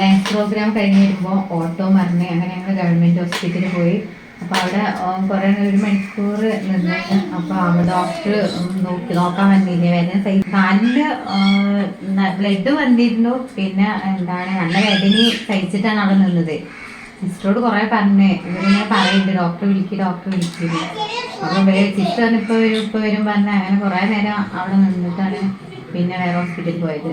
Dance programme കഴിഞ്ഞ് വരുമ്പോൾ auto മറിഞ്ഞ് അങ്ങനെ ഞങ്ങൾ ഗവൺമെന്റ് ഹോസ്പിറ്റലിൽ പോയി. അപ്പോൾ അവിടെ കുറേ ഒരു മണിക്കൂർ നിന്ന്. അപ്പോൾ അവിടെ ഡോക്ടർ നോക്കി നോക്കാൻ വന്നില്ല? വേദന സഹി കാലിൽ ബ്ലഡ് വന്നിരുന്നു. പിന്നെ എന്താണ് നല്ല വേദന സഹിച്ചിട്ടാണ് അവിടെ നിന്നത്. സിസ്റ്ററോട് കുറേ പറഞ്ഞു. ഇവരിങ്ങനെ പറയുന്നുണ്ട് ഡോക്ടർ വിളിക്ക് ഡോക്ടർ വിളിക്കുന്നു അപ്പം സിസ്റ്റർ ഇപ്പോൾ വരും ഇപ്പോൾ വരും പറഞ്ഞ് അങ്ങനെ കുറേ നേരം അവിടെ നിന്നിട്ടാണ് പിന്നെ വേറെ ഹോസ്പിറ്റലിൽ പോയത്.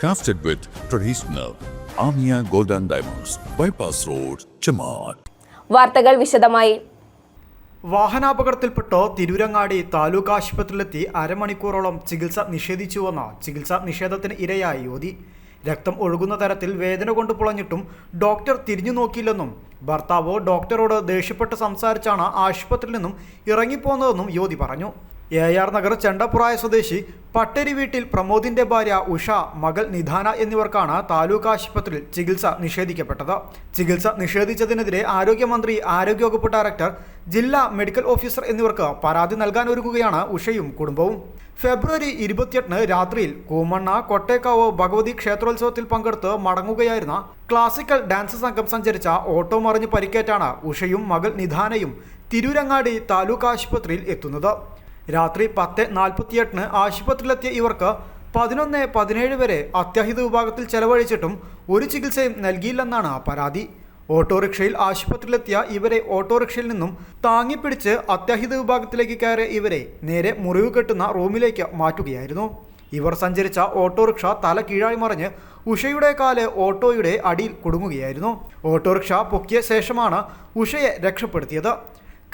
Crafted with traditional Amia Golden Diamonds, Bypass Road, Chamath. വാർത്തകൾ വിശദമായി. വാഹനാപകടത്തിൽപ്പെട്ട് തിരൂരങ്ങാടി താലൂക്ക് ആശുപത്രിയിലെത്തി അരമണിക്കൂറോളം ചികിത്സ നിഷേധിച്ചുവെന്ന ചികിത്സാ നിഷേധത്തിന് ഇരയായ യുവതി. രക്തം ഒഴുകുന്ന തരത്തിൽ വേദന കൊണ്ട് പുളഞ്ഞിട്ടും ഡോക്ടർ തിരിഞ്ഞു നോക്കിയില്ലെന്നും ഭർത്താവോ ഡോക്ടറോട് ദേഷ്യപ്പെട്ട് സംസാരിച്ചാണ് ആശുപത്രിയിൽ നിന്നും ഇറങ്ങിപ്പോന്നതെന്നും യുവതി പറഞ്ഞു. എ ആർ നഗർ ചെണ്ടപ്പുറായ സ്വദേശി പട്ടേരി വീട്ടിൽ പ്രമോദിന്റെ ഭാര്യ ഉഷ മകൾ നിധാന എന്നിവർക്കാണ് താലൂക്ക് ആശുപത്രിയിൽ ചികിത്സ നിഷേധിക്കപ്പെട്ടത്. ചികിത്സ നിഷേധിച്ചതിനെതിരെ ആരോഗ്യമന്ത്രി ആരോഗ്യവകുപ്പ് ഡയറക്ടർ ജില്ലാ മെഡിക്കൽ ഓഫീസർ എന്നിവർക്ക് പരാതി നൽകാൻ ഒരുങ്ങുകയാണ് ഉഷയും കുടുംബവും. ഫെബ്രുവരി ഇരുപത്തിയെട്ടിന് രാത്രിയിൽ കൂമണ്ണ കൊട്ടേക്കാവ് ഭഗവതി ക്ഷേത്രോത്സവത്തിൽ പങ്കെടുത്ത് മടങ്ങുകയായിരുന്ന ക്ലാസിക്കൽ ഡാൻസ് സംഘം സഞ്ചരിച്ച ഓട്ടോ മറിഞ്ഞ് പരിക്കേറ്റാണ് ഉഷയും മകൾ നിധാനയും തിരൂരങ്ങാടി താലൂക്ക് ആശുപത്രിയിൽ എത്തുന്നത്. രാത്രി പത്ത് നാൽപ്പത്തിയെട്ടിന് ആശുപത്രിയിലെത്തിയ ഇവർക്ക് പതിനൊന്ന് പതിനേഴ് വരെ അത്യാഹിത വിഭാഗത്തിൽ ചെലവഴിച്ചിട്ടും ഒരു ചികിത്സയും നൽകിയില്ലെന്നാണ് പരാതി. ഓട്ടോറിക്ഷയിൽ ആശുപത്രിയിലെത്തിയ ഇവരെ ഓട്ടോറിക്ഷയിൽ നിന്നും താങ്ങിപ്പിടിച്ച് അത്യാഹിത വിഭാഗത്തിലേക്ക് കയറിയ ഇവരെ നേരെ മുറിവ് കെട്ടുന്ന റൂമിലേക്ക് മാറ്റുകയായിരുന്നു. ഇവർ സഞ്ചരിച്ച ഓട്ടോറിക്ഷ തല കീഴായി മറിഞ്ഞ് ഉഷയുടെ കാൽ ഓട്ടോയുടെ അടിയിൽ കുടുങ്ങുകയായിരുന്നു. ഓട്ടോറിക്ഷ പൊക്കിയ ശേഷമാണ് ഉഷയെ രക്ഷപ്പെടുത്തിയത്.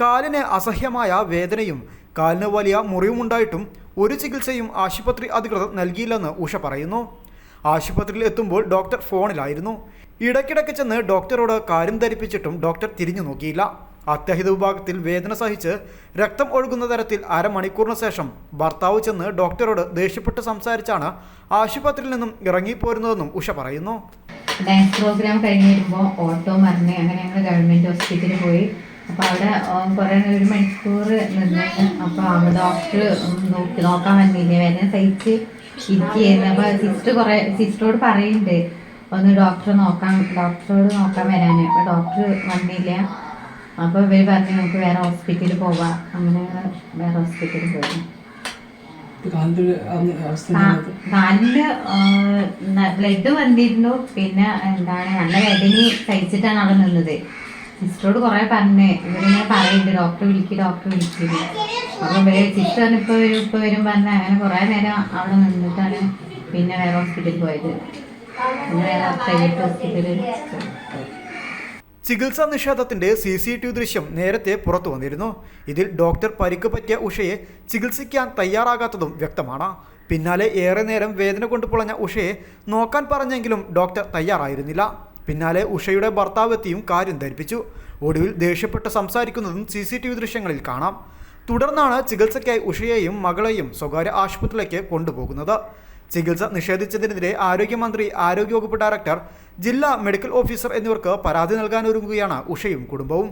കാലിന് അസഹ്യമായ വേദനയും കാലിന് വലിയ മുറിവുമുണ്ടായിട്ടും ഒരു ചികിത്സയും ആശുപത്രി അധികൃതർ നൽകിയില്ലെന്ന് ഉഷ പറയുന്നു. ആശുപത്രിയിൽ എത്തുമ്പോൾ ഡോക്ടർ ഫോണിലായിരുന്നു. ഇടയ്ക്കിടയ്ക്ക് ചെന്ന് ഡോക്ടറോട് കാര്യം ധരിപ്പിച്ചിട്ടും ഡോക്ടർ തിരിഞ്ഞു നോക്കിയില്ല. അത്യാഹിത വിഭാഗത്തിൽ വേദന സഹിച്ച് രക്തം ഒഴുകുന്ന തരത്തിൽ അരമണിക്കൂറിന് ശേഷം ഭർത്താവ് ചെന്ന് ഡോക്ടറോട് ദേഷ്യപ്പെട്ട് സംസാരിച്ചാണ് ആശുപത്രിയിൽ നിന്നും ഇറങ്ങിപ്പോരുന്നതെന്നും ഉഷ പറയുന്നു. ഡാൻസ് പ്രോഗ്രാം കഴിഞ്ഞ് വരുമ്പോൾ ഓട്ടോ മറിഞ്ഞ് അങ്ങനെ ഞങ്ങൾ ഗവൺമെന്റ് ഹോസ്പിറ്റലിൽ പോയി അപ്പോൾ അവിടെ കുറേ ഒരു മണിക്കൂർ നിന്നിട്ട് അപ്പോൾ അവിടെ ഡോക്ടർ നോക്കി നോക്കാൻ വന്നില്ലേ? വേദന സഹിച്ച് ഇരിക്കുകയായിരുന്നു. അപ്പോൾ സിസ്റ്റർ കുറേ സിസ്റ്ററോട് പറയുന്നുണ്ട് ഒന്ന് ഡോക്ടറെ നോക്കാൻ ഡോക്ടറോട് നോക്കാൻ വരാൻ അപ്പോൾ ഡോക്ടർ വന്നില്ല. അപ്പോൾ ഇവർ പറഞ്ഞു നമുക്ക് വേറെ ഹോസ്പിറ്റലിൽ പോവാം. അങ്ങനെ വേറെ ഹോസ്പിറ്റലിൽ പോയി. കാലിൽ ബ്ലഡ് വന്നിരുന്നു. പിന്നെ എന്താണ് നല്ല വേദന സഹിച്ചിട്ടാണ് അവിടെ നിന്നത്. സിസ്റ്ററോട് കുറെ പറഞ്ഞേ. ഇവരിങ്ങനെ പറയുന്നുണ്ട് ഡോക്ടറെ വിളിക്ക് ഡോക്ടറെ വിളിക്കുന്നു അപ്പൊ സിസ്റ്റർ ഇപ്പൊ വരും ഇപ്പൊ വരും പറഞ്ഞ അങ്ങനെ കുറെ നേരം അവിടെ നിന്നിട്ടാണ് പിന്നെ വേറെ ഹോസ്പിറ്റലിൽ പോയത്. ചികിത്സാ നിഷേധത്തിന്റെ സി സി ടി വി ദൃശ്യം നേരത്തെ പുറത്തു വന്നിരുന്നു. ഇതിൽ ഡോക്ടർ പരിക്ക് പറ്റിയ ഉഷയെ ചികിത്സിക്കാൻ തയ്യാറാകാത്തതും വ്യക്തമാണ്. പിന്നാലെ ഏറെ നേരം വേദന കൊണ്ട് പുളഞ്ഞ ഉഷയെ നോക്കാൻ പറഞ്ഞെങ്കിലും ഡോക്ടർ തയ്യാറായിരുന്നില്ല. പിന്നാലെ ഉഷയുടെ ഭർത്താവെത്തിയും കാര്യം ധരിപ്പിച്ചു. ഒടുവിൽ ദേഷ്യപ്പെട്ട് സംസാരിക്കുന്നതും സി സി ടി വി ദൃശ്യങ്ങളിൽ കാണാം. തുടർന്നാണ് ചികിത്സയ്ക്കായി ഉഷയെയും മകളെയും സ്വകാര്യ ആശുപത്രിയിലേക്ക് കൊണ്ടുപോകുന്നത്. ചികിത്സ നിഷേധിച്ചതിനെതിരെ ആരോഗ്യമന്ത്രി ആരോഗ്യവകുപ്പ് ഡയറക്ടർ ജില്ലാ മെഡിക്കൽ ഓഫീസർ എന്നിവർക്ക് പരാതി നൽകാനൊരുങ്ങുകയാണ് ഉഷയും കുടുംബവും.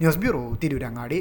News bureau Tirurangadi.